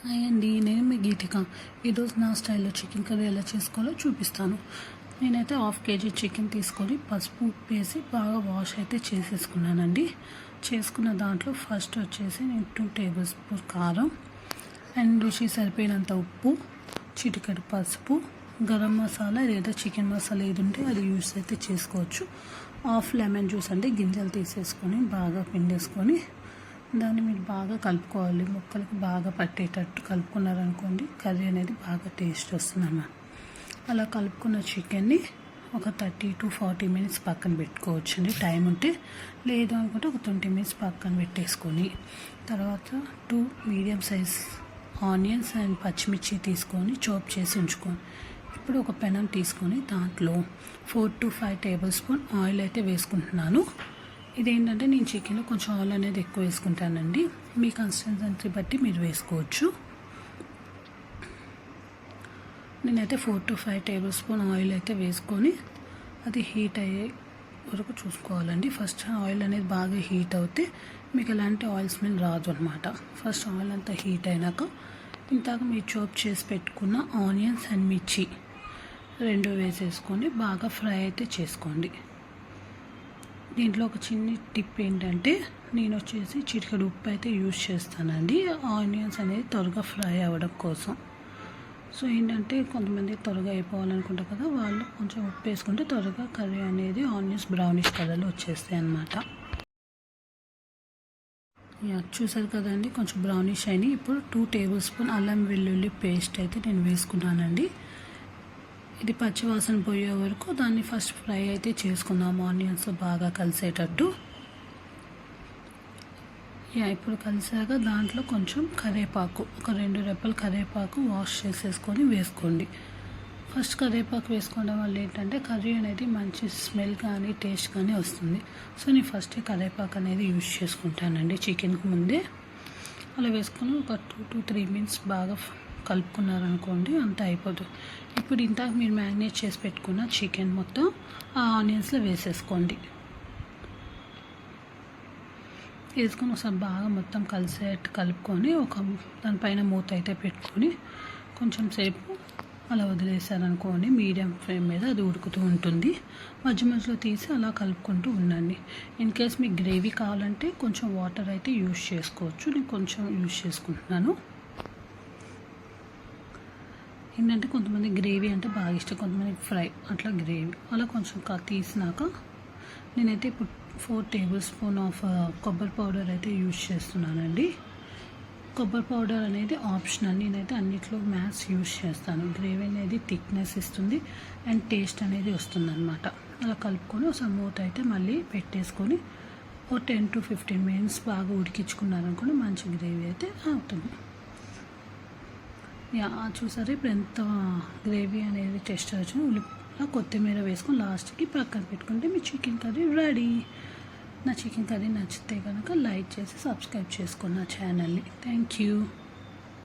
Hi అండి నేను మీ గీతిక. ఈరోజు నా స్టైల్లో చికెన్ కర్రీ ఎలా చేసుకోవాలో చూపిస్తాను. నేనైతే హాఫ్ కేజీ చికెన్ తీసుకొని పసుపు ఉప్పు వేసి బాగా వాష్ అయితే చేసేసుకున్నానండి. చేసుకున్న దాంట్లో ఫస్ట్ వచ్చేసి నేను టూ టేబుల్ స్పూన్ కారం అండ్ రుచి సరిపోయినంత ఉప్పు చిటికెడు పసుపు గరం మసాలా లేదా చికెన్ మసాలా ఏది ఉంటే అది యూస్ అయితే చేసుకోవచ్చు. హాఫ్ లెమన్ జ్యూస్ అంటే గింజలు తీసేసుకొని బాగా పిండేసుకొని దాన్ని మీరు బాగా కలుపుకోవాలి. ముక్కలకి బాగా పట్టేటట్టు కలుపుకున్నారనుకోండి కర్రీ అనేది బాగా టేస్ట్ వస్తుంది అన్నమాట. అలా కలుపుకున్న చికెన్ని ఒక థర్టీ టు ఫార్టీ మినిట్స్ పక్కన పెట్టుకోవచ్చండి. టైం ఉంటే లేదు అనుకుంటే ఒక ట్వంటీ మినిట్స్ పక్కన పెట్టేసుకొని తర్వాత two medium size onions and పచ్చిమిర్చి తీసుకొని చాప్ చేసి ఉంచుకొని ఇప్పుడు ఒక పెనం తీసుకొని దాంట్లో four to five tablespoon oil అయితే వేసుకుంటున్నాను. ఇదేంటంటే నేను చికెన్లో కొంచెం ఆయిల్ అనేది ఎక్కువ వేసుకుంటానండి. మీ కన్సిస్టెన్సీ బట్టి మీరు వేసుకోవచ్చు. నేనైతే four to five tablespoon oil అయితే వేసుకొని అది హీట్ అయ్యే వరకు చూసుకోవాలండి. ఫస్ట్ ఆయిల్ అనేది బాగా హీట్ అవుతే మీకు ఎలాంటి ఆయిల్ స్మెల్ రాదు అనమాట ఫస్ట్ ఆయిల్ అంతా హీట్ అయినాక ఇంతాక మీరు చోప్ చేసి పెట్టుకున్న ఆనియన్స్ అండ్ మిర్చి రెండు వేసేసుకొని బాగా ఫ్రై అయితే చేసుకోండి. దీంట్లో ఒక చిన్న టిప్ ఏంటంటే నేను వచ్చేసి చిటికెడు ఉప్పు అయితే యూజ్ చేస్తానండి. ఆనియన్స్ అనేది త్వరగా ఫ్రై అవ్వడం కోసం. సో ఏంటంటే కొంతమంది త్వరగా అయిపోవాలనుకుంటారు కదా వాళ్ళు కొంచెం ఉప్పు వేసుకుంటే త్వరగా కర్రీ అనేది ఆనియన్స్ బ్రౌనిష్ కలర్లో వచ్చేస్తాయి అన్నమాట. చూసారు కదండి కొంచెం బ్రౌనిష్ అయినాయి. ఇప్పుడు టూ టేబుల్ స్పూన్ అల్లం వెల్లుల్లి పేస్ట్ అయితే నేను వేసుకున్నానండి. ఇది పచ్చివాసన పోయే వరకు దాన్ని ఫస్ట్ ఫ్రై అయితే చేసుకుందాము. ఆనియన్స్ బాగా కలిసేటట్టు. యా ఇప్పుడు కలిసాక దాంట్లో కొంచెం కరివేపాకు ఒక రెండు రెప్పలు కరివేపాకు వాష్ చేసేసుకొని వేసుకోండి. ఫస్ట్ కరివేపాకు వేసుకోవడం వల్ల ఏంటంటే కర్రీ అనేది మంచి స్మెల్ కానీ టేస్ట్ కానీ వస్తుంది. సో నేను ఫస్ట్ కరివేపాకు అనేది యూజ్ చేసుకుంటానండి చికెన్కి ముందే. అలా వేసుకొని ఒక టూ టు త్రీ మినిట్స్ బాగా కలుపుకున్నారనుకోండి అంత అయిపోతుంది ఇప్పుడు ఇంతకు మీరు మ్యారినేట్ చేసి పెట్టుకున్న చికెన్ మొత్తం ఆ ఆనియన్స్లో వేసేసుకోండి. వేసుకొని ఒకసారి బాగా మొత్తం కలిసేట్టు కలుపుకొని ఒక దానిపైన మూత అయితే పెట్టుకొని కొంచెం సేపు అలా వదిలేసారనుకోండి మీడియం ఫ్లేమ్ మీద అది ఉడుకుతూ ఉంటుంది. మధ్య మధ్యలో తీసి అలా కలుపుకుంటూ ఉండండి. ఇన్ కేస్ మీకు గ్రేవీ కావాలంటే కొంచెం వాటర్ అయితే యూస్ చేసుకోవచ్చు. నేను కొంచెం యూస్ చేసుకుంటున్నాను. ఏంటంటే కొంతమంది గ్రేవీ అంటే బాగా ఇష్టం. కొంతమంది ఫ్రై అట్లా గ్రేవీ. అలా కొంచెం తీసినాక నేనైతే ఇప్పుడు ఫోర్ టేబుల్ స్పూన్ ఆఫ్ కొబ్బరి పౌడర్ అయితే యూజ్ చేస్తున్నానండి. కొబ్బరి పౌడర్ అనేది ఆప్షనల్. నేనైతే అన్నిట్లో మ్యాథ్స్ యూజ్ చేస్తాను. గ్రేవీ అనేది థిక్నెస్ ఇస్తుంది అండ్ టేస్ట్ అనేది వస్తుంది అనమాట అలా కలుపుకొని ఒకసారి మూత అయితే మళ్ళీ పెట్టేసుకొని ఓ టెన్ టు ఫిఫ్టీన్ మినిట్స్ బాగా ఉడికించుకున్నారనుకోండి మంచి గ్రేవీ అయితే అవుతుంది. చూసారు? ఇప్పుడు ఎంత గ్రేవీ అనేది టెస్ట్ వచ్చి ఉల్లిపాయ కొత్తిమీర వేసుకొని లాస్ట్కి పక్కన పెట్టుకుంటే మీ చికెన్ కర్రీ రెడీ. నా చికెన్ కర్రీ నచ్చితే కనుక లైక్ చేసి సబ్స్క్రైబ్ చేసుకోండి నా ఛానల్ని. Thank you.